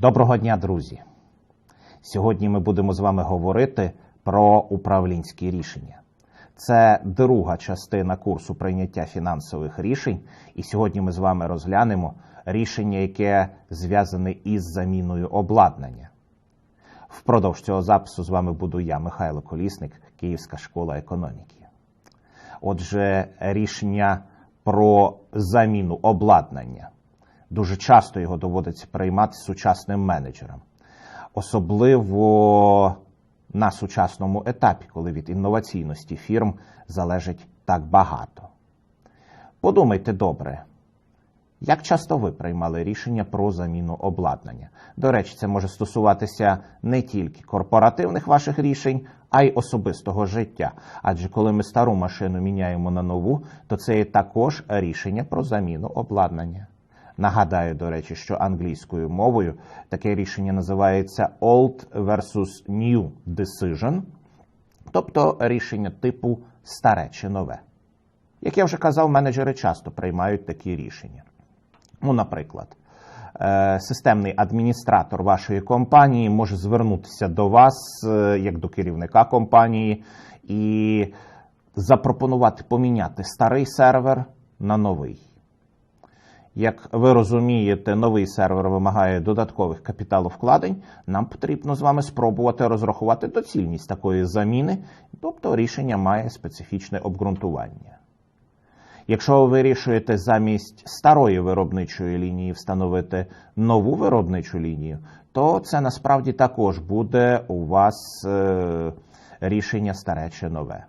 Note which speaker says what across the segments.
Speaker 1: Доброго дня, друзі! Сьогодні ми будемо з вами говорити про управлінські рішення. Це друга частина курсу прийняття фінансових рішень, і сьогодні ми з вами розглянемо рішення, яке зв'язане із заміною обладнання. Впродовж цього запису з вами буду я, Михайло Колісник, Київська школа економіки. Отже, рішення про заміну обладнання. Дуже часто його доводиться приймати сучасним менеджерам, особливо на сучасному етапі, коли від інноваційності фірм залежить так багато. Подумайте добре, як часто ви приймали рішення про заміну обладнання? До речі, це може стосуватися не тільки корпоративних ваших рішень, а й особистого життя. Адже коли ми стару машину міняємо на нову, то це є також рішення про заміну обладнання. Нагадаю, до речі, що англійською мовою таке рішення називається Old versus New Decision, тобто рішення типу старе чи нове. Як я вже казав, менеджери часто приймають такі рішення. Ну, наприклад, е, системний адміністратор вашої компанії може звернутися до вас е, як до керівника компанії і запропонувати поміняти старий сервер на новий. Як ви розумієте, новий сервер вимагає додаткових капіталовкладень, нам потрібно з вами спробувати розрахувати доцільність такої заміни, тобто рішення має специфічне обґрунтування. Якщо ви вирішуєте замість старої виробничої лінії встановити нову виробничу лінію, то це насправді також буде у вас е, рішення старе чи нове.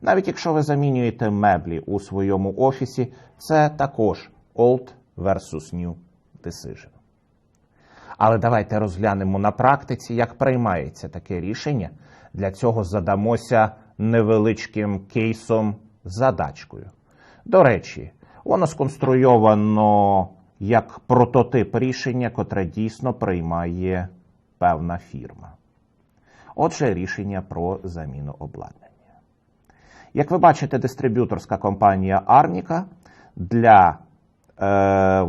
Speaker 1: Навіть якщо ви замінюєте меблі у своєму офісі, це також Old versus New Decision. Але давайте розглянемо на практиці, як приймається таке рішення. Для цього задамося невеличким кейсом задачкою. До речі, воно сконструйовано як прототип рішення, котре дійсно приймає певна фірма. Отже, рішення про заміну обладнання. Як ви бачите, дистриб'юторська компанія Арніка для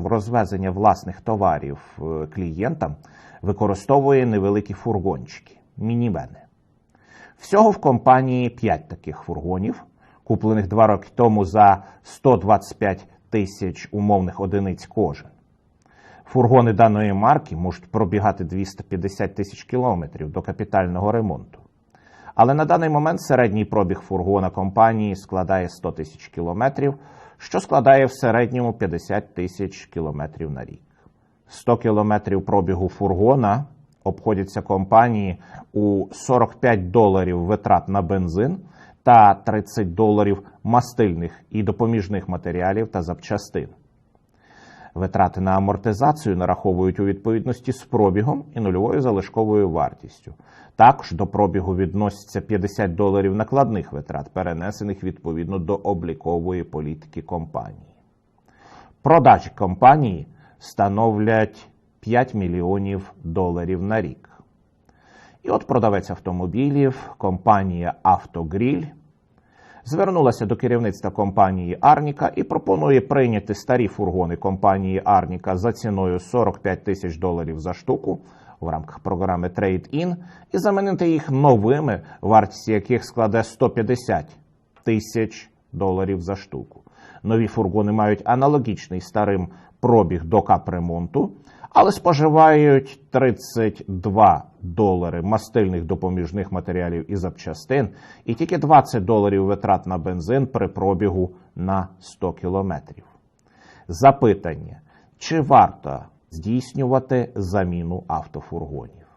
Speaker 1: розвезення власних товарів е, клієнтам використовує невеликі фургончики, мінівени. Всього в компанії 5 таких фургонів, куплених два роки тому за 125 тисяч умовних одиниць кожен. Фургони даної марки можуть пробігати 250 тисяч кілометрів до капітального ремонту. Але на даний момент середній пробіг фургона компанії складає 100 тисяч кілометрів, що складає в середньому 50 тисяч кілометрів на рік. 100 кілометрів пробігу фургона обходяться компанії у 45 доларів витрат на бензин та 30 доларів мастильних і допоміжних матеріалів та запчастин. Витрати на амортизацію нараховують у відповідності з пробігом і нульовою залишковою вартістю. Також до пробігу відносяться 50 доларів накладних витрат, перенесених відповідно до облікової політики компанії. Продажі компанії становлять 5 мільйонів доларів на рік. І от продавець автомобілів, компанія Автогріль звернулася до керівництва компанії Арніка і пропонує прийняти старі фургони компанії Арніка за ціною 45 тисяч доларів за штуку в рамках програми Trade-In і замінити їх новими, вартість яких складе 150 тисяч доларів за штуку. Нові фургони мають аналогічний старим пробіг до капремонту, але споживають 32 долари мастильних допоміжних матеріалів і запчастин, і тільки 20 доларів витрат на бензин при пробігу на 100 кілометрів. Запитання: чи варто здійснювати заміну автофургонів?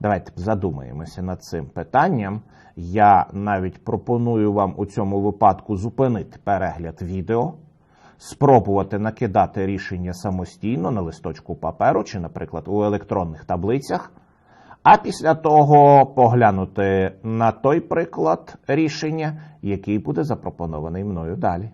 Speaker 1: Давайте задумаємося над цим питанням. Я навіть пропоную вам у цьому випадку зупинити перегляд відео, спробувати накидати рішення самостійно на листочку паперу чи, наприклад, у електронних таблицях, а після того поглянути на той приклад рішення, який буде запропонований мною далі.